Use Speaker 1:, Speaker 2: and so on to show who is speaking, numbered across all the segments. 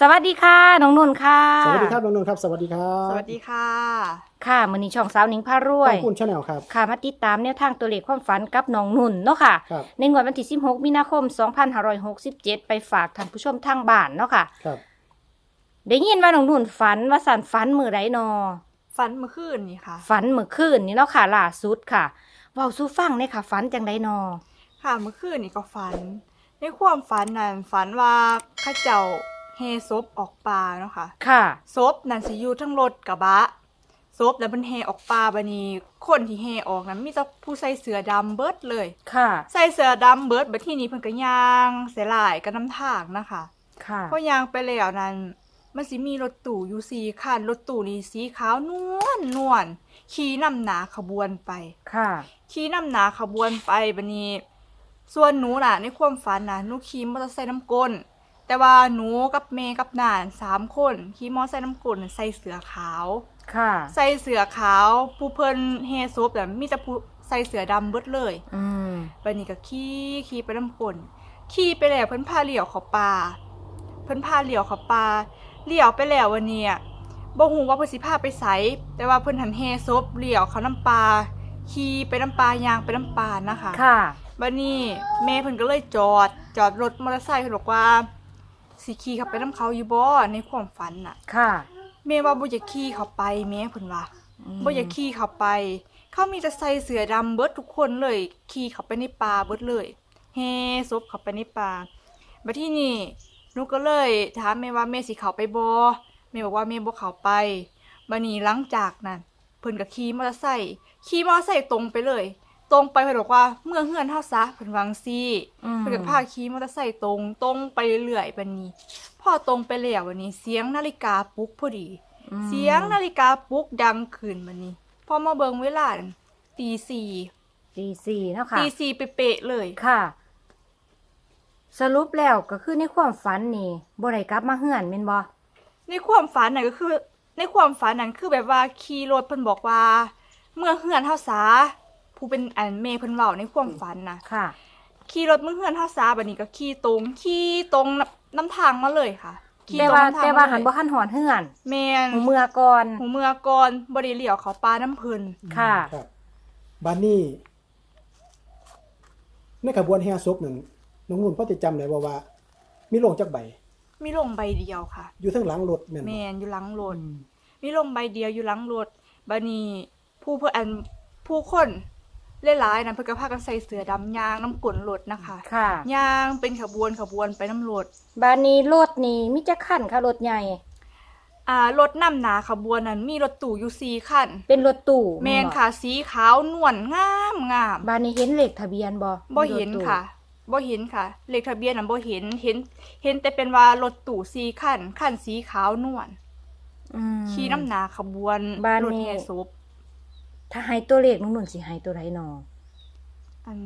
Speaker 1: สวัสดีค่ะน้องนุ่นค่ะ
Speaker 2: สวัสดีครับน้องนนท์ครับสวัสดีครับ
Speaker 3: สวัสดีค่ะ
Speaker 1: ค่ะมือนี้ช่องสาวหนิงพารว
Speaker 2: ข
Speaker 1: ย
Speaker 2: อบคุณชาแนลครับ
Speaker 1: ค่ะมาติดตามแนวทางตัวเลขความฝันกับน้องนุ่นเนาะค่ะ
Speaker 2: ครับ
Speaker 1: ในงวดวันที่ 16 มีนาคม 2567 ไปฝากท่านผู้ชมทางบ้านเนาะค่ะ
Speaker 2: ครับ
Speaker 1: ได้ยินว่าน้องนุ่นฝันว่าสันฝันมือไรนอ
Speaker 3: ฟันเมื่อคืนนี่ค่ะ
Speaker 1: ฝันเมื่อคืนนี่เนาะค่ะล่าสุดค่ะเว้าสู้ฟังเลยค่ะฝันจังไดนอ
Speaker 3: ค่ะเมื่อคืนนี่ก็ฝัน ในความฝันนั้นฝันว่าเข้าเจ้า เฮซบออกป่าเนาะค่ะ
Speaker 1: ค่ะ
Speaker 3: ซบนั่นสิอยู่ทั้งรถกระบะ ซบแล้วมันเฮออกป่าบัดนี้คนที่เฮออกนั้นมีแต่ผู้ใส่เสื้อดำเบิดเลย
Speaker 1: ค่ะ
Speaker 3: ใส่เสื้อดำเบิดบัดที่นี้เพิ่นก็ย่างเสียหลายกันน้ำทางนะคะ
Speaker 1: ค่ะ
Speaker 3: พอย่างไปแล้วนั้น มันสิมีรถตู้อยู่สี่คันรถตู้นี่สีขาวนวลนวลขี่นำหนาขบวนไป
Speaker 1: ค่ะ
Speaker 3: ขี่นำหนาขบวนไปบันนี้ ส่วนหนูน่ะในความฝันน่ะหนูขี่มอเตอร์ไซค์น้ำกล แต่ว่าหนูกับเมย์กับนานสามคนขี่มอเตอร์ไซค์น้ำกลน่ะใส่เสื้อขาว
Speaker 1: ค่ะ
Speaker 3: ใส่เสื้อขาว ผู้เพิ่นเฮซบแต่มีแต่ผู้ใส่เสื้อดำเบิดเลย
Speaker 1: อืม
Speaker 3: บันนี้ก็ขี่ขี่ไปน้ำกลขี่ไปแล้วเพิ่นพาเลี้ยวเข้าป่าเพิ่นพาเลี้ยวเข้าป่าเลี้ยวไปแล้ววันนี้อะบ่ฮู้ว่าเพิ่นสิพาไปไสแต่ว่าเพิ่นหันเฮซบเลี้ยวเข้าน้ำปลาขี่ไปน้ำปลายางไปน้ำปลานะคะ
Speaker 1: ค่ะ
Speaker 3: บัดนี้แม่เพิ่นก็เลยจอดจอดรถมอเตอร์ไซค์เพิ่นบอกว่า สิขี่เข้าไปน้ำเขาอยู่บ่ในความฝันน่ะ
Speaker 1: ค่ะ
Speaker 3: แม่ว่าบ่อยากขี่เข้าไปแม่เพิ่นว่า
Speaker 1: ม
Speaker 3: บ่อยากขี่เข้าไป เขามีแต่ใส่เสื้อดำเบิดทุกคนเลยขี่เข้าไปในป่าเบิดเลยเฮซบเข้าไปในป่าบัดที่นี่หนูก็เลยถามแม่ว่าแม่สิเข้าไปบ่แม่บอกว่าแม่บ่เข้าไปบัดนี้หลังจากนั้นเพิ่นก็ขี่มอเตอร์ไซค์ขี่มอเตอร์ไซค์ตรงไปเลย ตรงไปเพิ่นบอกว่าเมื่อเฮือนเฮาซะเพิ่นวาจั่งซี่
Speaker 1: อืม
Speaker 3: เพิ่นก็พาขี่มอเตอร์ไซค์ตรงตรงไปเรื่อยๆบัดนี้ พอตรงไปแล้ววันนี้เสียงนาฬิกาปลุกพอดี
Speaker 1: อืม
Speaker 3: เสียงนาฬิกาปลุกดังขึ้นมานี่พอมาเบิงเวลานั่นตีสี่
Speaker 1: ตีสี่เนาะค่ะ
Speaker 3: ตีสี่เป๊ะๆเลย
Speaker 1: ค่ะ สรุปแล้วก็คือในความฝันนี่บ่ได้กลับมาเฮือนแม่นบ่
Speaker 3: ในความฝันนั่นก็คือ ในความฝันนั้นคือแบบว่าขี่รถเพิ่นบอกว่า เมื่อเฮือนเฮาสา ผู้เป็นอันเมเพิ่นเว้าในความฝันนะ
Speaker 1: ค่ะ
Speaker 3: ขี่รถเมื่อเฮือนเฮาสาบัดนี้ก็ขี่ตรงขี่ตรงน้ำทางมาเลยค่ะขี่
Speaker 1: แต่
Speaker 3: ตรง
Speaker 1: ว่า
Speaker 3: น้ำทาง
Speaker 1: แต่ว่า
Speaker 3: มา
Speaker 1: หัน
Speaker 3: เลย
Speaker 1: บ่ทันหอนเฮือน
Speaker 3: แม่น
Speaker 1: หูเมื่อก่อน
Speaker 3: หูเมื่อก่อนบ่ได้เลี้ยวเขาป่าน้ำเพิ่น
Speaker 1: ค่ะ
Speaker 2: ครับบ้านนี้ ในขบวนแห่ศพนั่นน้องนุ่นพอจะจำได้ว่าว่า มีโลงจักใบ
Speaker 3: มีลงใบเดียวค่ะ
Speaker 2: อยู่ทั้งหลังรถแม่นบ่
Speaker 3: แม่นอยู่หลังรถมีลมใบเดียวอยู่หลังรถบานีผู้เพื่ออันผู้คน หลายๆนั้นเพื่อก็พากันใส่เสื้อดำยางน้ำกลนรถนะคะ
Speaker 1: ค่ะ
Speaker 3: ยางเป็นขบวนขบวนไปน้ำรถ
Speaker 1: บ้านนี้รถนี่มีจักคันค่ะรถใหญ่
Speaker 3: อ่ารถน้ำหนาขบวนนั้นมีรถตู้อยู่สี่คัน
Speaker 1: เป็นรถตู้
Speaker 3: แมนค่ะสีขาวนวลงามงาม
Speaker 1: บ้านนี้เห็นเลขทะเบียนบ่
Speaker 3: บ่เห็นค่ะบ่เห็นค่ะเลขทะเบียนนั้นบ่เห็นเห็น เห็นแต่เป็นว่ารถตู้สี่คันคันสีขาวนวล
Speaker 1: อืม
Speaker 3: ขี่น้ำหนาขบวน
Speaker 1: บ้าน
Speaker 3: รถ
Speaker 1: นี้
Speaker 3: แห่ศพ
Speaker 1: ถ้าให้ตัวเลขน้องนุ่นสิให้ตัวใดนอ
Speaker 3: อัน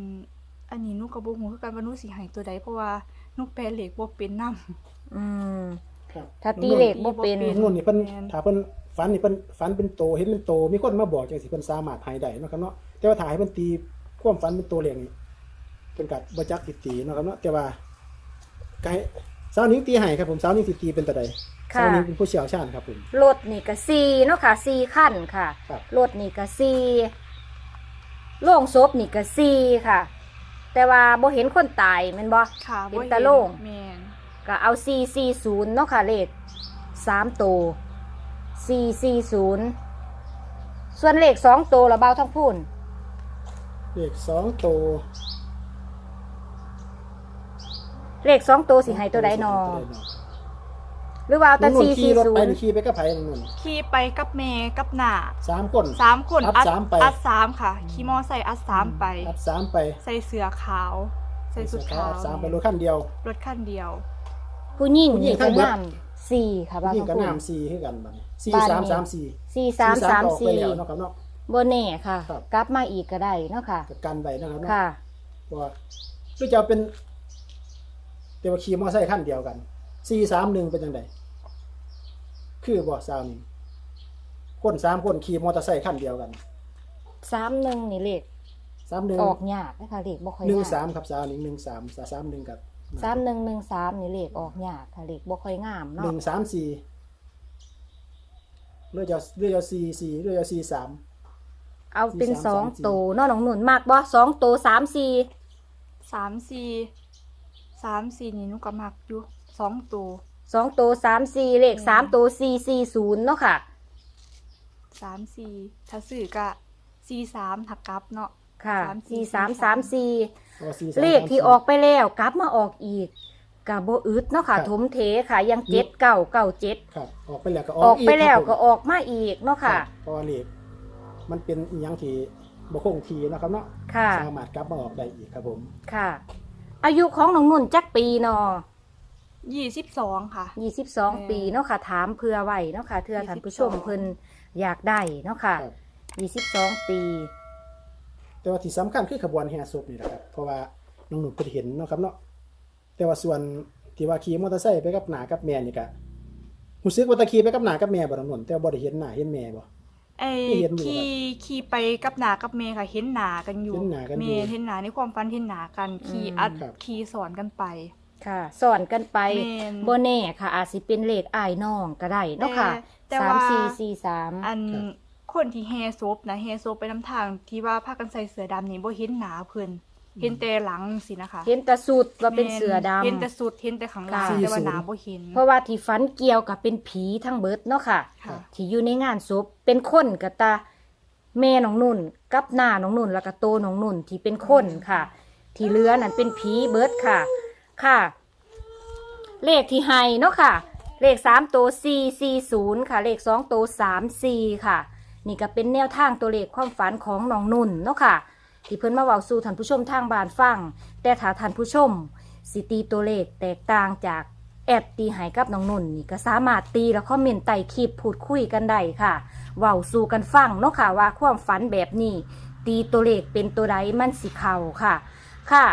Speaker 3: อันนี้หนูก็บ่ฮู้คือกันว่าหนูสิให้ตัวใดเพราะว่าหนูแปลเลขบ่เป็นนำ
Speaker 1: อืม
Speaker 2: ครับ
Speaker 1: ถ้าตีเลขบ่เป็น
Speaker 2: น้องนุ่นนี่เพิ่น
Speaker 3: แม่น
Speaker 2: ถ้าเพิ่นฝันนี่เพิ่นฝันเป็นโตเห็นเป็นโต มีคนมาบอกจังสิเพิ่นสามารถหายได้เนาะครับเนาะแต่ว่าถ้าให้เพิ่นตีความฝันเป็นตัวเลขนี่เพิ่นก็บ่จักสิตีเนาะครับเนาะแต่ว่าก็ให้ สาวนิ้งตีให้ครับผมสาวนิ้งสิตีเป็นตัวใด
Speaker 1: ค่ะ
Speaker 2: สาวนิ้งเป็นผู้เชี่ยวชาญครับผม
Speaker 1: รถนี่ก็สี่เนาะค่ะสี่คันค่ะ
Speaker 2: ครับ
Speaker 1: รถนี่ก็สี่โล่งศพนี่ก็สี่ค่ะ แต่ว่าบ่เห็นคนตายแม่นบ่
Speaker 3: ค่ะ
Speaker 1: เป็น
Speaker 3: บ่
Speaker 1: ตาโล่ง
Speaker 3: แม่น
Speaker 1: ก็เอาสี่สี่ศูนย์เนาะค่ะเลขสามตัวสี่สี่ศูนย์ส่วนเลขสองตัวละเบาทั้งพูน
Speaker 2: เลขสองโต
Speaker 1: เลขสองตัวสิให้ตัวใดนอหรือว่าเอาแต่
Speaker 2: น้องนุ่น
Speaker 1: สี่
Speaker 2: ขี่
Speaker 1: สี่
Speaker 2: รถ
Speaker 1: ศู
Speaker 2: ไป
Speaker 1: นย์
Speaker 2: นี่ขี่ไปกับไผน้องนุ่น
Speaker 3: ขี่ไปกับแม่กับหน้า
Speaker 2: สามคน
Speaker 3: สามคน
Speaker 2: อัดสามไป
Speaker 3: อัดสามค่ะขี่มอไซค์อัดสามไป
Speaker 2: อัดสามไป
Speaker 3: ใส่เสื้อขาว ใส่สุดขาว
Speaker 2: อัดสามไปรถคันเดียว
Speaker 3: รถคันเดียว
Speaker 1: ผู้หญิง
Speaker 2: ผู้หญิ
Speaker 1: นี่
Speaker 2: ง
Speaker 1: ก็
Speaker 2: ทั้งเบิด
Speaker 1: น้ำสี่ค่ะเบา
Speaker 2: ยิ่ง
Speaker 1: ทั้ง
Speaker 2: กับ
Speaker 1: พูน
Speaker 2: น้ำสี่คือกันบัดนี้สี่
Speaker 1: บ้าน
Speaker 2: สาม
Speaker 1: นี้
Speaker 2: สามสี่
Speaker 1: สี่สามสาม
Speaker 2: ออกไป
Speaker 1: สี่
Speaker 2: แล้วเนาะครับเนาะ
Speaker 1: โบเน่ค่ะ
Speaker 2: ครับ
Speaker 1: กลับมาอีกก็ได้เนาะค่ะ
Speaker 2: กับกันไปนะครับเนาะ
Speaker 1: ค่ะ
Speaker 2: ว่าหรือจะเอาเป็น แต่ว่าขี่มอเตอร์ไซค์คันเดียวกันสี่สามหนึ่งเป็นยังไงคือบ่สาวนี่คนสามคนขี่มอเตอร์ไซค์คันเดียวกัน
Speaker 1: สามหนึ่งนี่เลข
Speaker 2: สามหนึ่ง
Speaker 1: ออกยากนะคะเลขบ่ค่อย
Speaker 2: หนึ่ง
Speaker 1: ยาก
Speaker 2: สามครับสาวนี่หนึ่งสามสามหนึ่งกับ
Speaker 1: สามหนึ่งหนึ่งสามนี่เลขออกยากค่ะเลขบ่ค่อยงาม
Speaker 2: ห
Speaker 1: เนาะ
Speaker 2: นึ่งสามสี่เลือกจะเลือกจะสี่สี่เลือกจะสี่สาม
Speaker 1: เอาเป็น
Speaker 2: สี่
Speaker 1: ส
Speaker 2: สาม
Speaker 1: อง
Speaker 2: สามสี่
Speaker 1: โตเนาะน้องนุ่นมากบ่สองโตสามสี่
Speaker 3: สามสี่ สามสี่นี่หนุก็มักอยู่สองตัว
Speaker 1: สองโตสามสี่เลขสามโตสี่สี่ศูนย์เนาะค่ะ
Speaker 3: สามสี่ถ้าซื้อกะสี่สามถักกลับเนาะ
Speaker 1: ค่ะ
Speaker 3: สามสี่
Speaker 1: สี่สามสามสี่
Speaker 2: พอสี่สาม
Speaker 1: เลขที่
Speaker 2: สามสี่
Speaker 1: ออกไปแล้วกลับมาออกอีกกับโบอึดเนาะค่ะ
Speaker 2: ครับ
Speaker 1: ถมเทค่ะ ยังเจ็ดเก้าเก้าเจ็ด
Speaker 2: ครับออกไปแล้วก็
Speaker 1: ออกไปแล้ว
Speaker 2: ครับผม
Speaker 1: ก็ออกมาอีกเนาะค่ะ
Speaker 2: รับเพราะว่าเลขมันเป็นอหยังที่บ่คงทีนะครับเนาะ
Speaker 1: ค่ะ
Speaker 2: สามารถกลับมาออกได้อีกครับผม
Speaker 1: ค่ะ อายุของน้องนุ่นจักปีเนาะ
Speaker 3: ยี่สิบสองค่ะ
Speaker 1: ยี่สิบสอง
Speaker 3: อืม
Speaker 1: ปีเนาะค่ะ ถามเพื่อไว้เนาะค่ะเพื่อท่านผู้ชม
Speaker 3: 22
Speaker 1: เพิ่นอยากได้เนาะค่ะ
Speaker 2: ครับ
Speaker 1: ยี่สิบสองปี
Speaker 2: แต่ว่าที่สำคัญคือขบวนแห่ศพนี่แหละครับ เพราะว่าน้องหนุ่มเพิ่นเห็นเนาะครับเนาะแต่ว่าส่วนที่ว่าขี่มอเตอร์ไซค์ไปกับหน้ากับแม่นี่ก็รู้สึกว่าตะขี่ไปกับหน้ากับแม่บ่น้องหนุ่มแต่ว่าบ่ได้เห็นหน้าเห็นแม่บ่
Speaker 3: ไอ้
Speaker 2: ที่เห็นอยู่
Speaker 3: ขี่ขี่ไปกับหนากับเมย์ค่ะ เห็นหนากันอยู่
Speaker 2: เห็นหน้ากันอยู่
Speaker 3: เมย์เห็นหนาในความฝันเห็นหนากันขี่อัด
Speaker 2: ครับ
Speaker 3: ขี่สอนกันไป
Speaker 1: ค่ะสอนกันไป
Speaker 3: แม่น
Speaker 1: โบแน่ค่ะ อาจสิเป็นเลขอ้ายน้องก็ได้เนาะค่ะ
Speaker 3: แต่
Speaker 1: สาม
Speaker 3: ว่า
Speaker 1: สี่สี่สาม
Speaker 3: อันคนที่แฮซบนะแฮซบไปน้ำทางที่ว่าพากันใส่เสื้อดำนี่บ่เห็นหนาเพิ่น เห็นแต่หลังสินะคะ
Speaker 1: เห็นแต่สุดว่าเป็นเสือดำ
Speaker 3: เห็นแต่สุดเห็นแต่ข้างล่าง
Speaker 1: ค่ะ
Speaker 3: แต่ว่าหนาบ่เห็น
Speaker 1: เพราะว่าที่ฝันเกี่ยวกับเป็นผีทั้งเบิดเนาะค่ะ
Speaker 3: ค่ะ
Speaker 1: ที่อยู่ในงานศพเป็นคนกับตาแม่น้องนุ่น กับหน้าน้องนุ่นแล้วก็โตน้องนุ่นที่เป็นคนค่ะ ที่เหลือนั่นเป็นผีเบิดค่ะ ค่ะ เลขที่ให้เนาะค่ะ เลขสามตัวสี่สี่ศูนย์ค่ะ เลขสองตัวสามสี่ค่ะ นี่ก็เป็นแนวทางตัวเลขความฝันของน้องนุ่นเนาะค่ะ ที่เพิ่นมาเว้าสู่ท่านผู้ชมทางบ้านฟังแต่ถ้าท่านผู้ชม สิตีตัวเลขแตกต่างจากแอดตีหายกับน้องนุ่นนี่ก็สามารถตีแล้วคอมเมนต์ใต้คลิปพูดคุยกันได้ค่ะเว้าสู่กันฟังเนาะค่ะว่าความฝันแบบนี้ ตีตัวเลขเป็นตัวใดมันสิเข่าค่ะ ค่ะ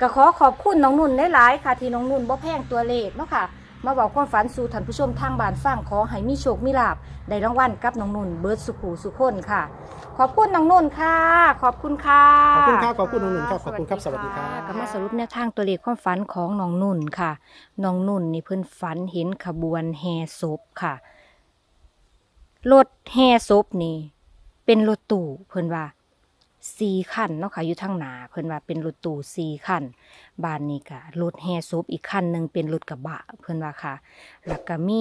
Speaker 1: ก็ขอขอบคุณน้องนุ่นหลายๆค่ะ ที่น้องนุ่นบ่แพงตัวเลขเนาะค่ะ มาบอกความฝันสู่ท่านผู้ชมทางบ้านฟังขอให้มีโชคมีลาบได้รางวัลกับน้องนุ่นเบิร์ดสุขูสุขคนค่ะ ขอบคุณน้องนุ่นค่ะ ขอบคุณค่ะ
Speaker 2: ขอบคุณครับขอบคุณน้องหนุ่มครับขอบคุณครับสวัสดีครับ
Speaker 1: ก็มาสรุปแนวทางตัวเลขความฝันของน้องนุ่นค่ะน้องนุ่นนี่เพิ่นฝันเห็นขบวนแห่ศพค่ะรถแห่ศพนี่ เป็นรถตู้เพิ่นว่า สี่คันเนาะค่ะอยู่ทางหนาเพิ่นว่าเป็นรถตู้สี่คันบ้านนี้ก็รถแห่ศพอีกคันหนึ่งเป็นรถกระบะเพิ่นว่าค่ะ แล้วก็มี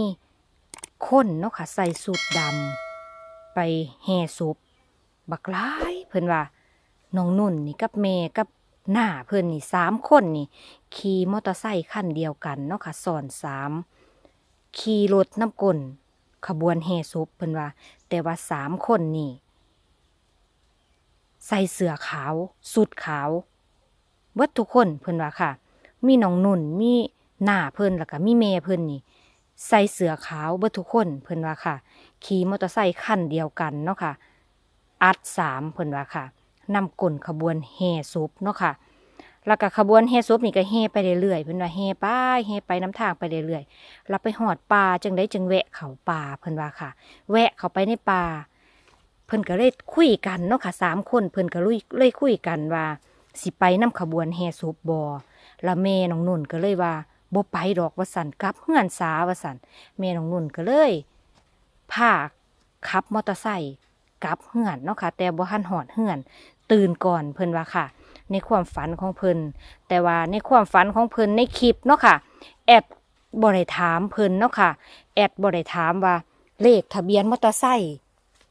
Speaker 1: คนเนาะค่ะใส่สูทดำไปแห่ศพบักหลายเพิ่นว่าน้องนุ่นนี่กับแม่กับหน้าเพิ่นนี่สามคนนี่ขี่มอเตอร์ไซค์คันเดียวกันเนาะค่ะซ้อนสามขี่รถน้ำกลขบวนแห่ศพเพิ่นว่า แต่ว่าสามคนนี่ ใส่เสื้อขาว สุดขาวเบิดทุกคนเพิ่นว่าค่ะ มีน้องนุ่นมีหน้าเพิ่นแล้วก็มีแม่เพิ่นนี่ใส่เสื้อขาวเบิดทุกคนเพิ่นว่าค่ะ ขี่มอเตอร์ไซค์คันเดียวกันเนาะค่ะ อัดสามเพิ่นว่าค่ะนำกลขบวนแห่ศพเนาะค่ะ แล้วก็ขบวนแห่ศพนี่ก็แห่ไปเรื่อยๆเพิ่นว่าแห่ไปแห่ไปน้ำทางไปเรื่อยๆแล้วไปหอดป่าจึงได้จึงแวะเขาป่าเพิ่นว่าค่ะ แวะเขาไปในป่า เพิ่นก็เลยคุยกันเนาะค่ะสามคนเพิ่นก็เลยเลยคุยกันว่า สิไปนำขบวนแห่ศพบ่แล้วแม่น้องนุ่นก็เลยว่าบ่ไปดอกว่าสันกลับเฮือนสาว่าสันแม่น้องนุ่นก็เลยพาขับมอเตอร์ไซค์กลับเฮือนเนาะค่ะ แต่บ่ทันหอดเฮือน ตื่นก่อนเพิ่นว่าค่ะ ในความฝันของเพิ่นแต่ว่าในความฝันของเพิ่นในคลิปเนาะค่ะ แอดบ่ได้ถามเพิ่นเนาะค่ะ แอดบ่ได้ถามว่าเลขทะเบียนมอเตอร์ไซค์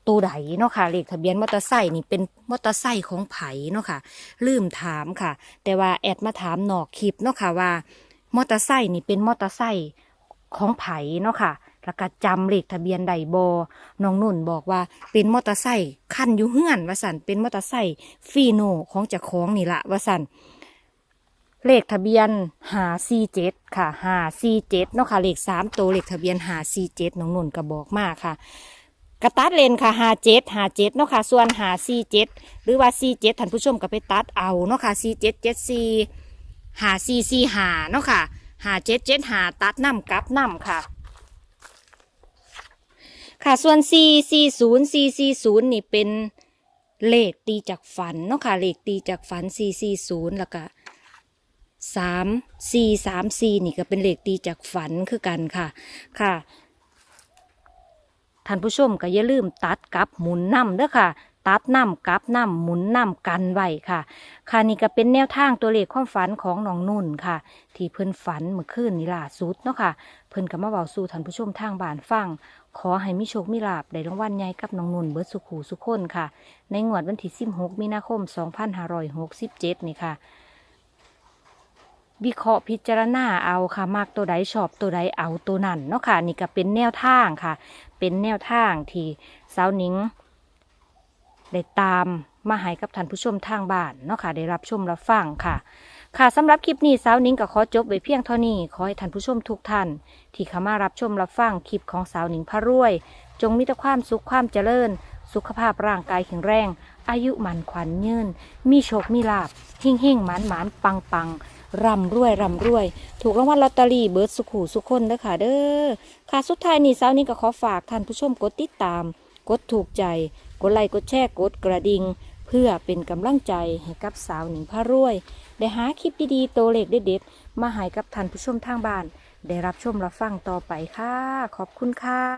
Speaker 1: ตัวใดเนาะค่ะเลขทะเบียนมอเตอร์ไซค์นี่เป็นมอเตอร์ไซค์ของไผเนาะค่ะลืมถามค่ะ แต่ว่าแอดมาถามนอกคลิปเนาะค่ะว่ามอเตอร์ไซค์นี่เป็นมอเตอร์ไซค์ของไผเนาะค่ะแล้วก็จำเลขทะเบียนใดบอน้องนุ่นบอกว่าเป็นมอเตอร์ไซค์คันอยู่เฮือนวสันเป็นมอเตอร์ไซค์ฟีโนของเจ้าของนี่ละวสันเลขทะเบียนหาซีเจ็ดค่ะหาซีเจ็ดเนาะค่ะเลขสามตัวเลขทะเบียนหาซีเจ็ดน้องนุ่นก็บอกมากค่ะ กระตัดเลนค่ะหาเจ็ดหาเจ็ดเนาะค่ะ ส่วนหาซีเจ็ดหรือว่าซีเจ็ดท่านผู้ชมก็ไปตัดเอาเนาะค่ะซีเจ็ดเจ็ดซีหาซีซีหาเนาะค่ะหาเจ็ดเจ็ดหาตัดน้ำกับน้ำค่ะ ค่ะส่วน C C 0 C C 0นี่เป็นเลขตีจากฝันเนาะค่ะเลขตีจากฝัน C C 0แล้วก็สามสี่สามสี่นี่ก็เป็นเลขตีจากฝันคือกันค่ะ ค่ะ ท่านผู้ชมก็อย่าลืมตัดกับหมุนน้ำเด้อค่ะ ตัดน้ำกับน้ำหมุนน้ำกันไว้ค่ะค่ะนี่ก็เป็นแนวทางตัวเลขความฝันของน้องนุ่นค่ะ ที่เพิ่นฝันเมื่อคืนนี่ล่าสุดเนาะค่ะ เพิ่นก็มาเว้าสู่ท่านผู้ชมทางบ้านฟัง ขอให้มีโชคมีลาบได้รางวัลใหญ่กับน้องนุ่นเบิดสุขหูสุขคนค่ะ ในงวดวันที่16มีนาคม 2567นี่ค่ะ วิเคราะห์พิจารณาเอาค่ะมากตัวใดชอบตัวใดเอาตัวนั้นเนาะค่ะนี่ก็เป็นแนวทางค่ะ เป็นแนวทางที่สาวนิงได้ตามมาให้กับท่านผู้ชมทางบ้านเนาะค่ะได้รับชมรับฟังค่ะ ค่ะสำหรับคลิปนี้สาวนิงก็ขอจบไว้เพียงเท่านี้ขอให้ท่านผู้ชมทุกท่าน ที่เข้ามารับชมรับฟังคลิปของสาวนิงพระรวย จงมีแต่ความสุขความเจริญ สุขภาพร่างกายแข็งแรง อายุหมันขวัญยืนมีโชคมีลาบเฮ่งเฮ่งหมานหมานปังปัง ร่ำรวยร่ำรวย ถูกรางวัลลอตเตอรี่เบิร์ดสุขหูสุขคนเด้อค่ะเด้อค่ะสุดท้ายนี้สาวหนิงก็ขอฝากท่านผู้ชมกดติดตาม กดถูกใจ กดไลค์กดแชร์กดกระดิ่งเพื่อเป็นกำลังใจให้กับสาวหนิงพระรวย ได้หาคลิปดีๆ โตเลขเด็ดๆมาให้กับท่านผู้ชมทางบ้าน ได้รับชมรับฟังต่อไปค่ะ ขอบคุณค่ะ